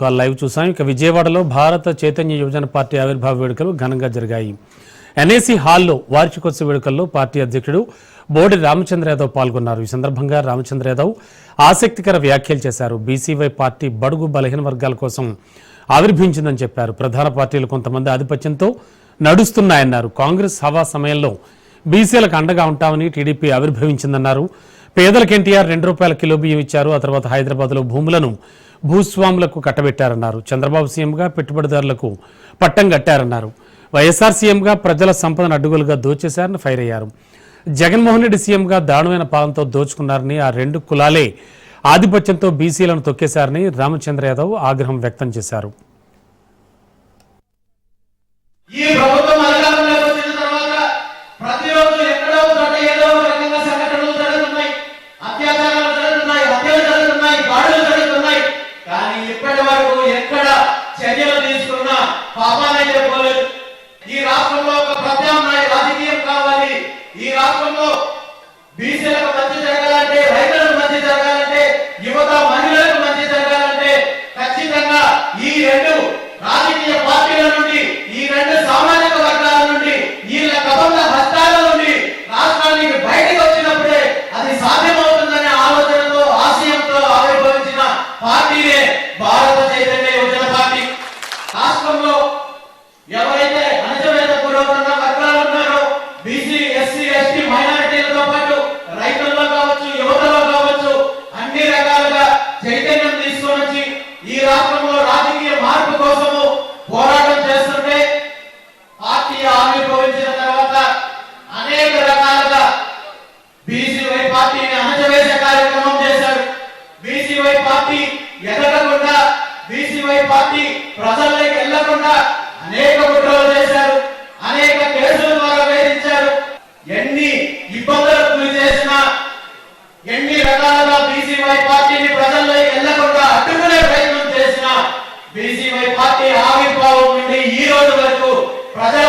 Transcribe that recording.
Call live చూసాం. ఇక విజయవాడలో భారత చైతన్య యువజన పార్టీ ఆవిర్భావ వేడుకలు ఘనంగా జరిగాయి. ఎన్ఏసి హాల్లో వార్షికోత్సవ వేడుకల్లో పార్టీ అధ్యక్షుడు బోడి రామచంద్ర యాదవ్ పాల్గొన్నారు. ఈ సందర్భంగా రామచంద్ర యాదవ్ ఆసక్తికర వ్యాఖ్యలు చేశారు. బీసీవై పార్టీ బడుగు బలహీన వర్గాల కోసం ఆవిర్భించిందని చెప్పారు. ప్రధాన పార్టీలు కొంతమంది ఆధిపత్యంతో నడుస్తున్నాయన్నారు. కాంగ్రెస్ హవా సమయంలో బీసీలకు అండగా ఉంటామని టీడీపీ ఆవిర్భవించిందన్నారు. పేదలకు ఎన్టీఆర్ రెండు రూపాయల కిలో బియ్యం ఇచ్చారు. ఆ తర్వాత హైదరాబాద్లో భూములను భూస్వాములకు కట్టబెట్టారన్నారు. చంద్రబాబు సీఎంగా పెట్టుబడిదారులకు పట్టం కట్టారన్నారు. వైఎస్ఆర్ సీఎంగా ప్రజల సంపదను అడ్డుగోలుగా దోచేశారని ఫైర్ అయ్యారు. జగన్మోహన్ రెడ్డి సీఎంగా దారుణమైన పాలనతో దోచుకున్నారని ఆ రెండు కులాలే ఆధిపత్యంతో బీసీలను తొక్కేశారని రామచంద్ర యాదవ్ ఆగ్రహం వ్యక్తం చేశారు. పాపానైతే పోలేదు. ఈ రాష్ట్రంలో ఒక ప్రత్యామ్నాయ రాజకీయం కావాలి. ఈ రాష్ట్రంలో బీసీలకు మంచి జరగాలంటే రైతులకు మంచి జరగాలంటే యువత మహిళలకు మంచి జరగాలంటే ఖచ్చితంగా ఈ రెండు రాజకీయ పార్టీల నుండి ఈ రెండు సామాజిక వర్గాల నుండి వీళ్ళ కబంధ హస్తాల నుండి రాష్ట్రానికి బయటకు వచ్చినప్పుడే అది సాధ్యమవుతుందనే ఆలోచనతో ఆశయంతో ఆవిర్భవించిన పార్టీనే భారత చైతన్య యువజన పార్టీ రాష్ట్రంలో ఎవరైతే అణచివేత గురవుతున్న వర్గాలు ఉన్నారో బీసీ ఎస్సీ ఎస్టీ మైనారిటీలతో పాటు రైతుల్లో కావచ్చు యువతలో కావచ్చు అన్ని రకాలుగా చైతన్యం తీసుకొని వచ్చి ఈ రాష్ట్రంలో రాజకీయ మార్పు కోసము పోరాటం చేస్తుంటే పార్టీ ఆవిర్భవించిన తర్వాత అనేక రకాలుగా బీసీవై పార్టీని అణచివేసే కార్యక్రమం చేశారు. బీసీవై పార్టీ ఎదగకుండా బీసీవై పార్టీ ప్రజల కాకుండా అనేక కుట్రలు చేశారు అనేక కేసుల ద్వారా వేధించారు. ఎన్ని ఇబ్బందులు గురి చేసిన ఎన్ని రకాలుగా బీసీవై పార్టీని ప్రజల్లో వెళ్ళకుండా అడ్డుకునే ప్రయత్నం చేసిన బీసీవై పార్టీ ఆవిర్భావం నుండి ఈ రోజు వరకు ప్రజల